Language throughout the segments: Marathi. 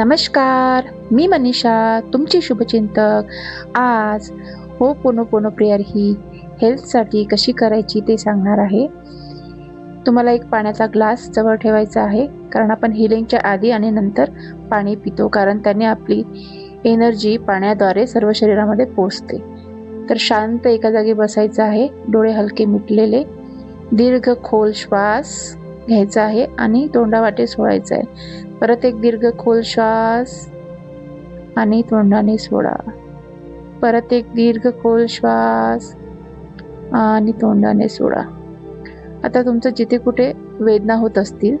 नमस्कार मी मनीषा तुमची शुभचिंतक. आज हो पोनो पोनो प्रेयर ही हेल्थसाठी कशी करायची ते सांगणार आहे. तुम्हाला एक पाण्याचा ग्लास जवळ ठेवायचा आहे कारण आपण हिलिंगच्या आधी आणि नंतर पाणी पितो कारण त्याने आपली एनर्जी पाण्याद्वारे सर्व शरीरामध्ये पोचते तर शांत एका जागी बसायचं आहे डोळे हलके मिटलेले दीर्घ खोल श्वास घ्यायचा आहे आणि तोंडावाटे सोडायचं आहे. परत एक दीर्घ खोल श्वास आणि तोंडाने सोडा. परत एक दीर्घ खोल श्वास आणि तोंडाने सोडा. आता तुमचं जिथे कुठे वेदना होत असतील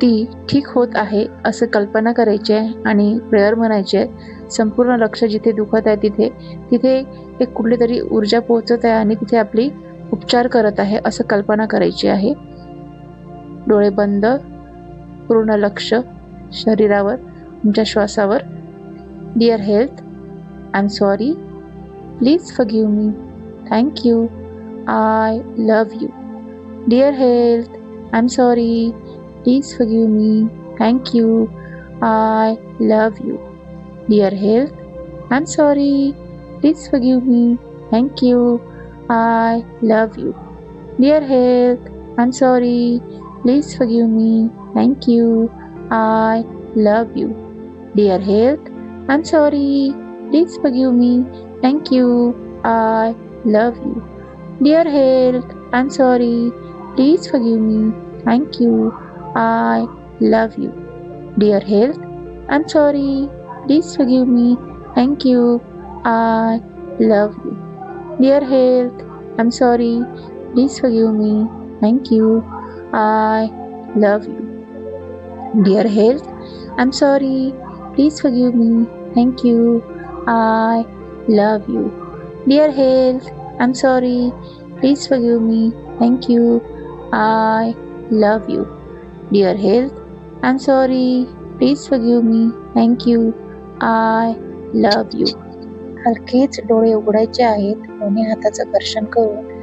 ती ठीक होत आहे असं कल्पना करायची आहे आणि प्रेयर म्हणायचे आहे. संपूर्ण लक्ष जिथे दुखत आहे तिथे तिथे एक कुठली तरी ऊर्जा पोहोचत आहे आणि तिथे आपली उपचार करत आहे असं कल्पना करायची आहे. डोळे बंद पूर्ण लक्ष शरीरावर तुमच्या श्वासावर dear health I am sorry please forgive me thank you I love you dear health I am sorry please forgive me thank you I love you dear health I am sorry please forgive me thank you I love you dear health I am sorry Please forgive me. Thank you. I love you. Dear health, I'm sorry. Please forgive me. Thank you. I love you. Dear health, I'm sorry. Please forgive me. Thank you. I love you. Dear health, I'm sorry. Please forgive me. Thank you. I love you. Dear health, I'm sorry. Please forgive me. Thank you. I love you. Dear health, I'm sorry. Please forgive me. Thank you. I love you. Dear health, I'm sorry. Please forgive me. Thank you. I love you. Dear health, I'm sorry. Please forgive me. Thank you. I love you. हलकेच डोळे उघडायचे आहेत दोन्ही हाताचं घर्षण करून